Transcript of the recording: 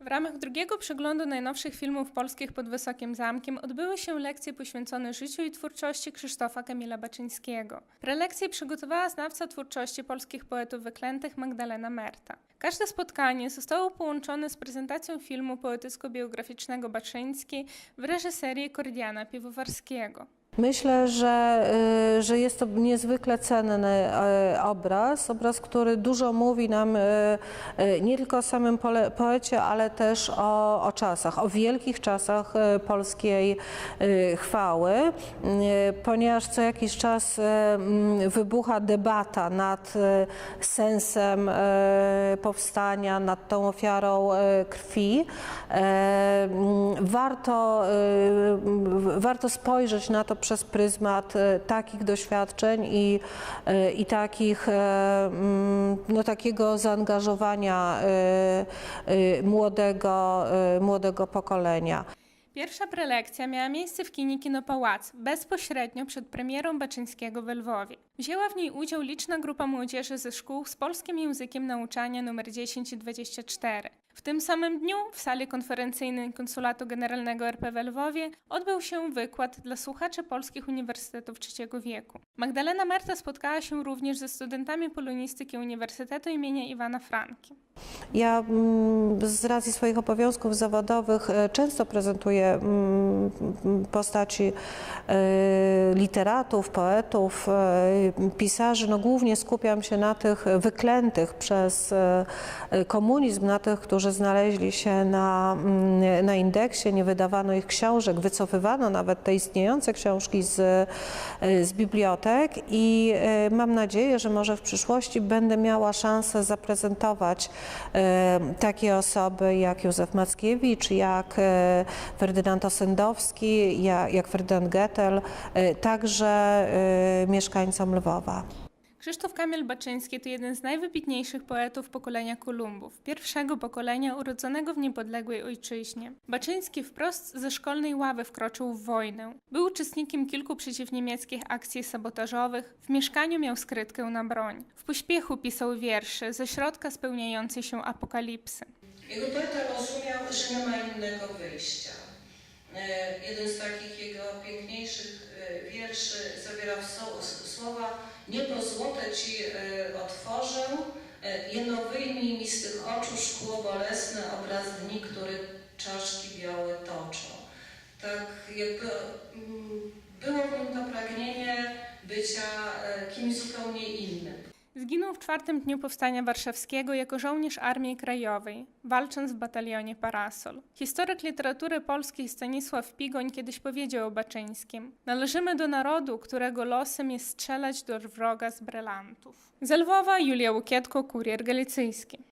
W ramach drugiego przeglądu najnowszych filmów polskich pod Wysokim Zamkiem odbyły się lekcje poświęcone życiu i twórczości Krzysztofa Kamila Baczyńskiego. Prelekcję przygotowała znawca twórczości polskich poetów wyklętych Magdalena Merta. Każde spotkanie zostało połączone z prezentacją filmu poetycko-biograficznego Baczyński w reżyserii Kordiana Piwowarskiego. Myślę, że, y, że jest to niezwykle cenny e, obraz, obraz, który dużo mówi nam e, nie tylko o samym poecie, ale też o, o czasach, o wielkich czasach polskiej chwały, ponieważ co jakiś czas e, m, wybucha debata nad sensem powstania, nad tą ofiarą krwi. E, m, Warto, warto spojrzeć na to przez pryzmat e, takich doświadczeń i, e, i takich, e, mm, no, takiego zaangażowania młodego, młodego pokolenia. Pierwsza prelekcja miała miejsce w kinie Pałac, bezpośrednio przed premierą Baczyńskiego w Lwowie. Wzięła w niej udział liczna grupa młodzieży ze szkół z polskim językiem nauczania nr 10 i 24. W tym samym dniu w sali konferencyjnej Konsulatu Generalnego RP w Lwowie odbył się wykład dla słuchaczy polskich uniwersytetów trzeciego wieku. Magdalena Merta spotkała się również ze studentami polonistyki Uniwersytetu imienia Iwana Franki. Ja mm, z racji swoich obowiązków zawodowych e, często prezentuję mm, postaci e, literatów, poetów, e, pisarzy. No głównie skupiam się na tych wyklętych przez komunizm, na tych, którzy znaleźli się na, mm, na indeksie, nie wydawano ich książek, wycofywano nawet te istniejące książki z, e, z bibliotek i e, mam nadzieję, że może w przyszłości będę miała szansę zaprezentować e, takie osoby jak Józef Mackiewicz, jak Ferdynand Osendowski, jak, Ferdynand Gettel, e, także mieszkańcom Lwowa. Krzysztof Kamil Baczyński to jeden z najwybitniejszych poetów pokolenia Kolumbów, pierwszego pokolenia urodzonego w niepodległej ojczyźnie. Baczyński wprost ze szkolnej ławy wkroczył w wojnę. Był uczestnikiem kilku przeciwniemieckich akcji sabotażowych, w mieszkaniu miał skrytkę na broń. W pośpiechu pisał wiersze ze środka spełniającej się apokalipsy. Jego poeta rozumiał, że nie ma innego wyjścia. E, Jeden z takich jego piękniejszych wierszy zawierał słowa Nie po złote ci e, otworzę, e, jeno wyjmij mi z tych oczu szkło bolesne obraz dni, które czaszki białe toczą. Tak jakby mm, było w nim to pragnienie bycia e, kimś zupełnie innym. Zginął w czwartym dniu Powstania Warszawskiego jako żołnierz Armii Krajowej, walcząc w batalionie Parasol. Historyk literatury polskiej Stanisław Pigoń kiedyś powiedział o Baczyńskim: Należymy do narodu, którego losem jest strzelać do wroga z brylantów. Z Lwowa Julia Łukietko, Kurier Galicyjski.